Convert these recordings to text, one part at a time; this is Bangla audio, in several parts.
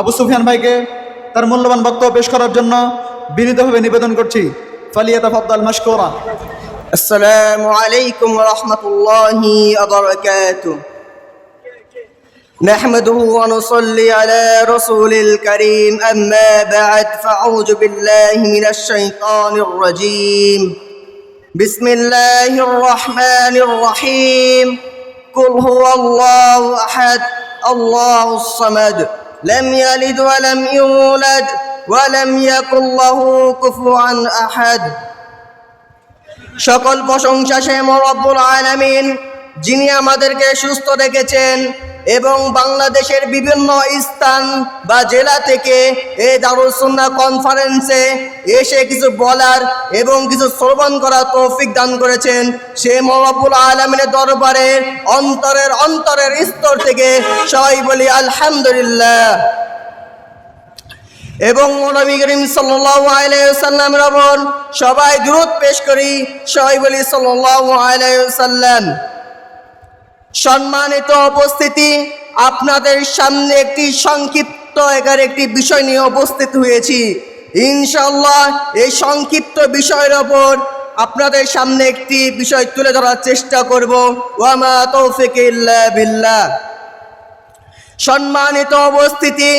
আবু সুফিয়ান ভাইকে তার মূল্যবান বক্তব্য পেশ করার জন্য বিনীতভাবে নিবেদন করছি ফালিয়াতা ফদ্দাল মাশকোরা السلام عليكم ورحمة الله وبركاته نحمده ونصلي على رسول الكريم أما بعد فأعوذ بالله من الشيطان الرجيم بسم الله الرحمن الرحيم قل هو الله أحد الله الصمد لم يلد ولم يولد ولم يكن له كفوا أحد সকল প্রশংসা সে রব্বুল আলামিন যিনি আমাদেরকে সুস্থ রেখেছেন এবং বাংলাদেশের বিভিন্ন স্থান বা জেলা থেকে এই দারুসুন্না কনফারেন্সে এসে কিছু বলার এবং কিছু শ্রবণ করার তৌফিক দান করেছেন সে মরব্বুল আলমিনের দরবারে অন্তরের অন্তরের স্তর থেকে সবাই বলি আলহামদুলিল্লাহ। এবং নবী করিম ওপর সবাই দূরত পেশ করি, সবাই বলি সাল্লাম সম্মানিত উপস্থিতি, আপনাদের সামনে একটি সংক্ষিপ্ত একার একটি বিষয় নিয়ে উপস্থিত হয়েছি। ইনশাল্লাহ এই সংক্ষিপ্ত বিষয়ের ওপর আপনাদের সামনে একটি বিষয় তুলে ধরার চেষ্টা করব। ওয়ামা তৌফিক বিল্লাহ। সম্মানিত উপস্থিতি,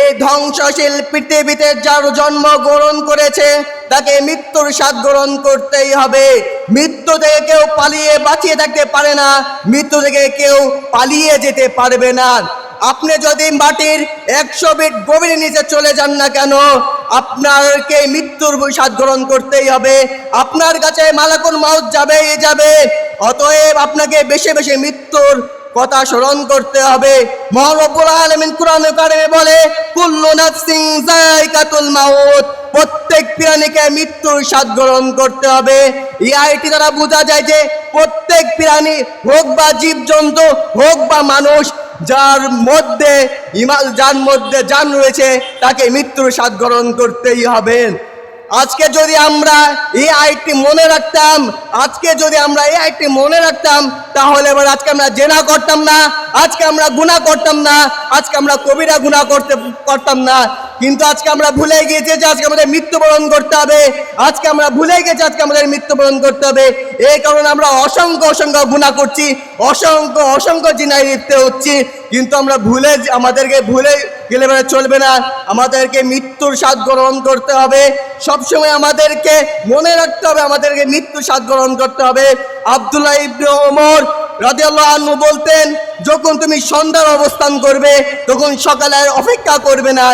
এই ধ্বংসশীল পৃথিবীতে যার জন্ম গ্রহণ করেছে তাকে মৃত্যুর স্বাদ গ্রহণ করতেই হবে। মৃত্যু থেকে কেউ পালিয়ে বাঁচিয়ে থাকতে পারে না, মৃত্যু থেকে কেউ পালিয়ে যেতে পারবে না। আপনি যদি মাটির একশো ফিট গভীর নিচে চলে যান না কেন, আপনাকে মৃত্যুর স্বাদ গ্রহণ করতেই হবে। আপনার কাছে মালাকুল মাউত যাবেই যাবে। অতএব আপনাকে বেশি বেশি মৃত্যুর কথা স্মরণ করতে হবে। মহানবুল আলমিন কোরআন কারিমে বলে, কুল্লু নাফসিন যায়কাতুল মাউত। প্রত্যেক প্রাণীকে মৃত্যুর স্বাদ গ্রহণ করতে হবে। এই আইটি দ্বারা বোঝা যায় যে প্রত্যেক প্রাণী হোক বা জীবজন্তু, হোক বা মানুষ, যার মধ্যে ইমা- যার মধ্যে যান রয়েছে, তাকে মৃত্যুর স্বাদ গ্রহণ করতেই হবে। আজকে যদি আমরা এই আইটি মনে রাখতাম, আজকে যদি আমরা এই আইটি মনে রাখতাম, তাহলে এবার আজকে আমরা জেনা করতাম না, আজকে আমরা গুণা করতাম না, আজকে আমরা কবিরা গুণা করতে করতাম না। কিন্তু আজকে আমরা ভুলে গিয়েছি যে আজকে আমাদের মৃত্যুবরণ করতে হবে। আজকে আমরা ভুলে গেছি আজকে আমাদের মৃত্যুবরণ করতে হবে। এই কারণে আমরা অসংখ্য অসংখ্য গুণা করছি, অসংখ্য অসংখ্য জিনায় লিপ্ত হচ্ছি। কিন্তু আমরা ভুলে আমাদেরকে ভুলে গেলে এবারে চলবে না। আমাদেরকে মৃত্যুর স্বাদ গ্রহণ করতে হবে। সবসময় আমাদেরকে মনে রাখতে হবে, আমাদেরকে মৃত্যুর স্বাদ গ্রহণ করতে হবে। আবদুল্লাহ ইবনে ওমর রাদিয়াল্লাহু আনু বলতেন, যখন তুমি সন্ধ্যার অবস্থান করবে, তখন সকালের অপেক্ষা করবে না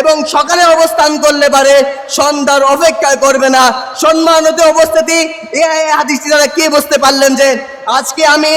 এবং সকালে অবস্থান করলে পারে সন্ধ্যার অপেক্ষা করবে না। সম্মানিত উপস্থিতি, এই হাদিসটি দ্বারা কে বুঝতে পারলেন যে, আজকে আমি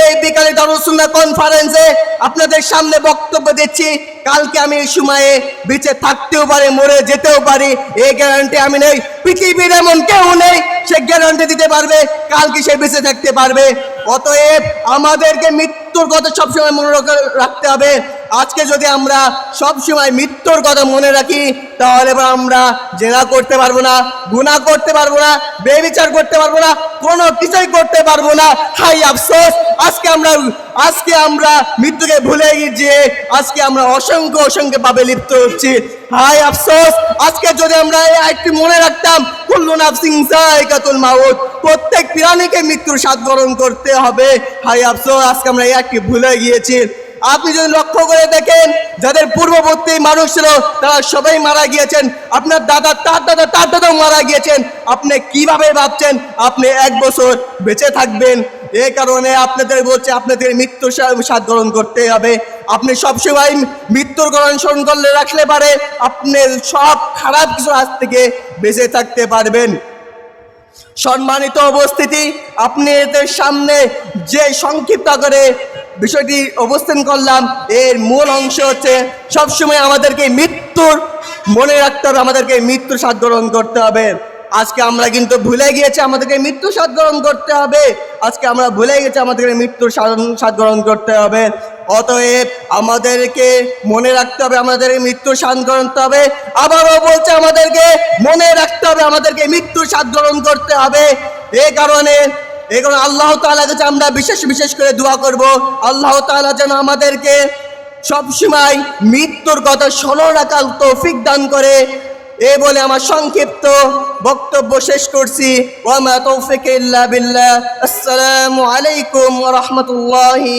এই বিকালে দারুসুন্না কনফারেন্সে আপনাদের সামনে বক্তব্য দিচ্ছি। কালকে আমি এই সময়ে বেঁচে থাকতেও পারি, মরে যেতেও পারি, এই গ্যারান্টি আমি নেই। পৃথিবীর এমন কেউ নেই, সে গ্যারান্টি দিতে পারবে, কালকে সে বেঁচে থাকতে পারবে। অতএব আমাদেরকে মৃত্যুর কথা সবসময় মনে রাখ- রাখতে হবে। আজকে যদি আমরা সবসময় মৃত্যুর কথা মনে রাখি, তাহলে আমরা জেনা করতে পারব না গুণা করতে পারব না, বেবিচার করতে পারব না, কোনো কিছুই করতে পারব না। হাই আফসোস, আজকে আমরা আজকে আমরা মৃত্যুকে ভুলে গিয়ে আজকে আমরা অসংখ্য অসংখ্য ভাবে লিপ্ত হচ্ছি। হাই আফসোস, আজকে যদি আমরা এই আরেকটি মনে রাখতাম, কুল্লু নাফসিং যায়কাতুল মাউত, প্রত্যেক প্রাণীকে মৃত্যুর স্বাদ গ্রহণ করতে হবে। হাই আফসোস, আজকে আমরা এই ভুলে গিয়েছি। আপনি যদি লক্ষ্য করে দেখেন, যাদের পূর্ববর্তী মানুষ ছিল, তারা সবাই মারা গিয়েছেন। আপনার দাদা, তার দাদা, তার দাদাও মারা গিয়েছেন। আপনি কীভাবে ভাবছেন? আপনি এক বছর বেঁচে থাকবেন। এই কারণে আপনাদের বলছে, আপনাদের মৃত্যু স্বাদ গ্রহণ করতে হবে। আপনি সবসময় মৃত্যুর গ্রহণ স্মরণ করলে রাখলে পারে, আপনি সব খারাপ কিছু আজ থেকে বেঁচে থাকতে পারবেন। সম্মানিত উপস্থিতি আপনি এদের সামনে যে সংক্ষিপ্ত করে বিষয়টি অবস্থান করলাম। এর মূল অংশ হচ্ছে সবসময় আমাদেরকে মৃত্যুর মনে রাখতে হবে, আমাদেরকে মৃত্যুর স্বাদ গ্রহণ করতে হবে। আজকে আমরা কিন্তু ভুলে গিয়েছি আমাদেরকে মৃত্যু স্বাদ গ্রহণ করতে হবে। আজকে আমরা ভুলে গেছি আমাদেরকে মৃত্যুর স্বাদ- গ্রহণ করতে হবে। অতএব আমাদেরকে মনে রাখতে হবে, আমাদেরকে মৃত্যুর স্বাদ গ্রহণ করতে হবে। আবারও বলছে, আমাদেরকে মনে রাখতে হবে, আমাদেরকে মৃত্যুর স্বাদ গ্রহণ করতে হবে। এই কারণে এই কারণে আল্লাহ তালা কাছে আমরা বিশেষ বিশেষ করে দোয়া করব। আল্লাহ তালা যেন আমাদেরকে সবসময় মৃত্যুর কথা স্মরণ রাখার তৌফিক দান করে। এ বলে আমার সংক্ষিপ্ত বক্তব্য শেষ করছি। ওয়ামা তৌফিক বিল্লাহ। আসসালামু আলাইকুম রাহমাতুল্লাহি